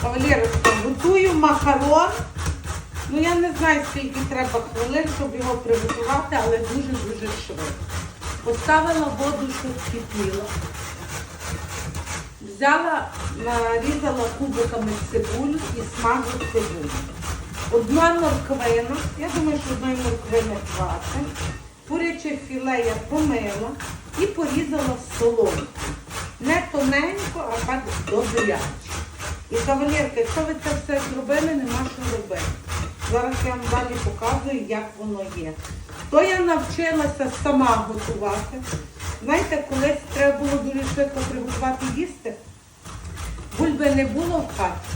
Кавалерочка, готую макарон. Ну я не знаю, скільки треба хвилин, щоб його приготувати, але дуже-дуже швидко. Поставила воду, щоб кипіла. Взяла, нарізала кубиками цибулю і смажу цибулю. Одна морквина, я думаю, що одної морквини хватить. Куряче філе я помила і порізала соломку. Не тоненько, а так добряче. І кавалерка, якщо ви це все зробили, нема що робити. Зараз я вам далі показую, як воно є. То я навчилася сама готувати. Знаєте, колись треба було дуже швидко приготувати їсти. Бульби не було в хаті.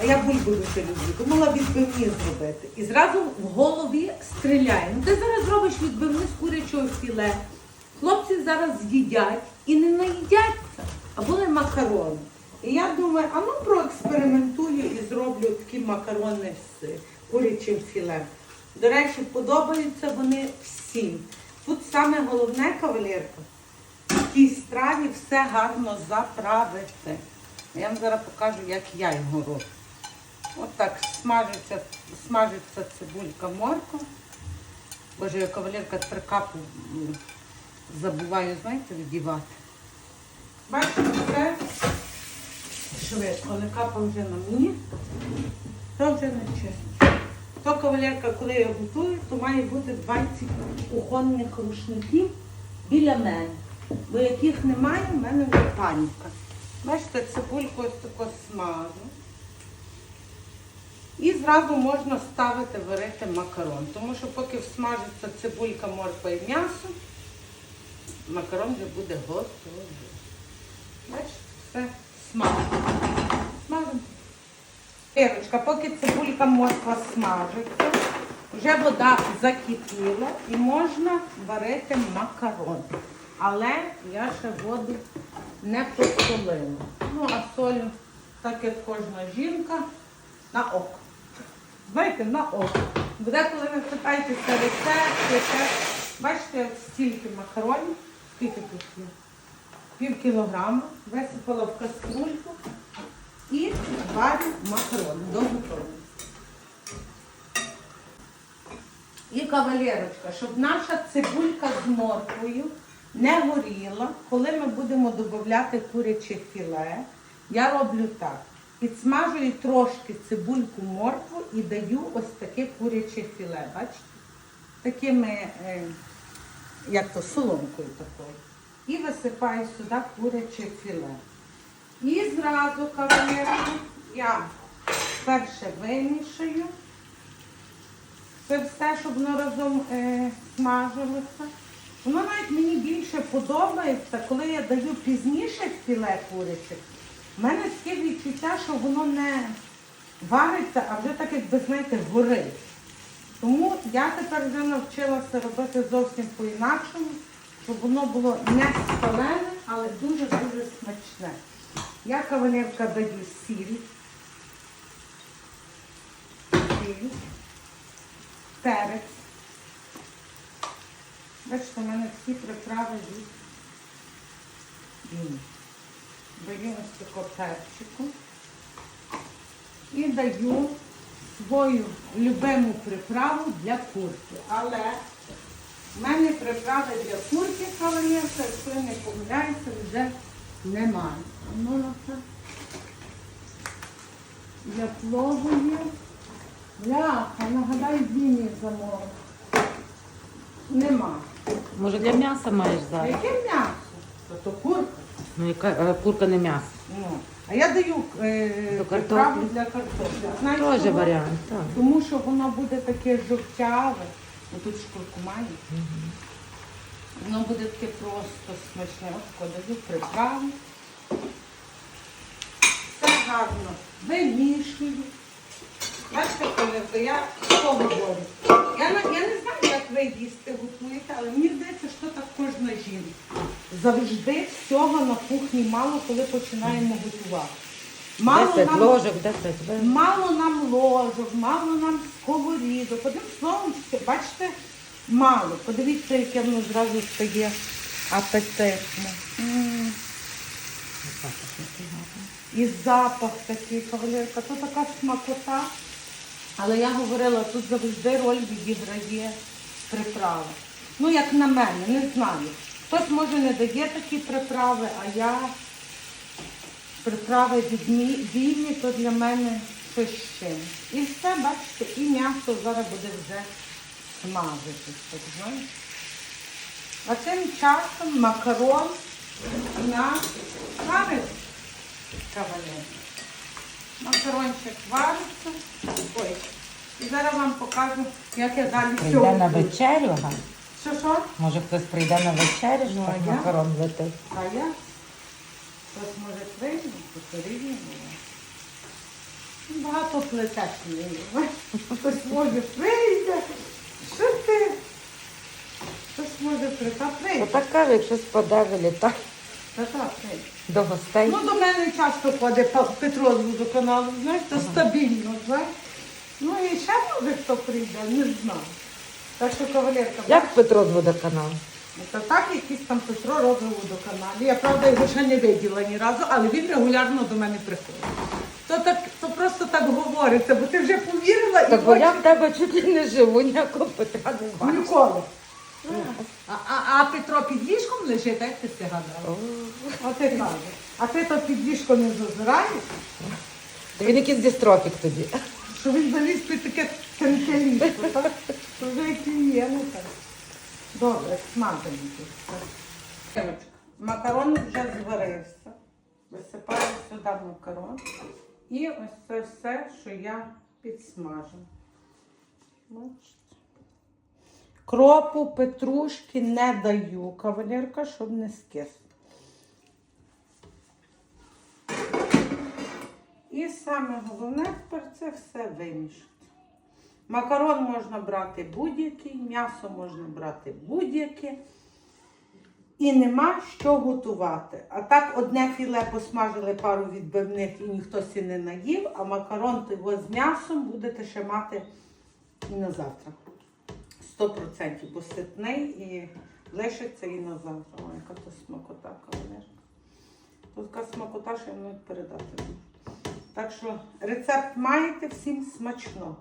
А я бульбу дуже люблю. Думала відбивні зробити. І зразу в голові стріляє. Ну ти зараз зробиш відбивні з курячого філе. Хлопці зараз з'їдять і не наїдяться, а були макарони. І я думаю, а ну проекспериментую і зроблю такі макарони з курячим філе. До речі, подобаються вони всім. Тут саме головне кавалерка в тій страві все гарно заправити. Я вам зараз покажу, як я його роблю. От так смажиться, смажиться цибулька морква. Боже, я кавалерка тепер капу забуваю, знаєте, віддівати. Бачите, все швидко, не капа вже на мені, то вже не чесно. То кавалерка, коли я готую, то має бути 20 кухонних рушників біля мене. Бо яких немає, в мене вже паніка. Бачите, цибульку ось тако смажу. І зразу можна ставити варити макарон. Тому що поки всмажиться цибулька, морква і м'ясо, макарон вже буде готовий. Бачите, все смажимо. Смажимо. Поки цибулька морква смажиться, вже вода закипіла і можна варити макарон. Але я ще воду не посолила. Ну, а солю, так як кожна жінка, на око. Знаєте, на око. Буде, коли ви питаєтеся рецепт, рецепт, бачите, стільки макаронів, скільки тут є? Пів кілограма, висипала в каструльку і варю макарони до готовності. І кавалерочка, щоб наша цибулька з морквою не горіла, коли ми будемо додати куряче філе, я роблю так. Підсмажую трошки цибульку моркву і даю ось таке куряче філе. Бачите? Такими, е, як то, соломкою такою. І висипаю сюди куряче філе. І зразу, кавалерка, я перше вимішаю. Це все, щоб воно разом е, смажилося. Воно навіть мені більше подобається, коли я даю пізніше філе куряче. У мене таке відчуття, що воно не вариться, а вже так, як ви знаєте, горить. Тому я тепер вже навчилася робити зовсім по-інакшому, щоб воно було не спалене, але дуже-дуже смачне. Я кавалерка даю сіль. Сіль перець. Бачите, в мене всі приправи від Діни. Даю ось таку перчику. І даю свою любиму приправу для курки. Але в мене приправи для курки кавалерка, якщо я не помиляюся, вже немає. А Ну, це. Для плову є. Ляха, нагадай, Діні замовив. Нема. Може для м'яса маєш зараз? яке м'ясо? То, то курка. Ну, яка е, курка не м'ясо. Ну, а я даю е, До приправу картоплі? для картоплі. Знаєте, Теж варіант. Так. Тому що воно буде таке жовтяве. Тут шкурку має. Воно буде таке просто смачне. Тако даю приправу. Все гарно вимішую. Бачите, Колірка, я що говорю? Я, я не знаю, як ви їсти готуєте, але мені здається, що так кожна жінка. Завжди всього на кухні мало, коли починаємо готувати. Мало Десять нам, ложок, десять. ви- мало нам ложок, мало нам сковорідок. Одним словом, бачите, мало. Подивіться, яке воно зразу стає апетитне. М. І запах такий, кавалерка, то така смакота. Але я говорила, тут завжди роль відіграє приправа. Ну, як на мене, не знаю. Хтось може не дає такі приправи, а я приправи вільні, то для мене з. І все, бачите, і м'ясо зараз буде вже смажитися, так. А тим часом макарон на варить кавалер. Макарончик вариться. Ой. І зараз вам покажу, як я далі Прийде на вечерю, га? Що що? Може хтось прийде на вечерю, Ну, щоб а я? макарон летить. А я? Хтось може прийде, то рівні Багато плетеш мені. Хтось може прийде. Що ти? Хтось може прийти. Та прийде. Отак каже, якщо спаде, вилітай Та так, прийде. до гостей. Ну, до мене часто ходить Петро з водоканалу, знаєш, то стабільно, знаєш. Ну і ще може хто прийде, не знаю. Так що кавалерка, Як Петро з водоканалу? Та так якийсь там Петро робить у водоканалі. Я правда його ще не виділа ні разу, але він регулярно до мене приходить. То так, то просто так говориться, бо ти вже повірила і Так бо я хочеш- в тебе чуть не живу, ніякого Петра не бачу. ніколи. А, а, а Петро під ліжком лежить, як ти гадала? От ти кажеш. А ти то під ліжко не зазираєш, Та Він якийсь дістрофік тоді. що він заліз під таке тонке ліжко, так? То вже як і є, ну так. Добре. Дівчатка, Макарон вже зварився. Висипаю сюди макарон. І ось це все, що я підсмажу. Кропу, петрушки не даю, кавалерка, щоб не скис. І саме головне тепер це все вимішати. Макарон можна брати будь-який, м'ясо можна брати будь-яке. І нема що готувати. А так одне філе посмажили пару відбивних і ніхто сі не наїв, а макарон його з м'ясом будете ще мати і на завтра. 100%, бо ситний і лишиться і на завтра. Ой, яка то смакота, кавалерка. Тут така смакота, що я навіть передати. Так що рецепт маєте всім смачно.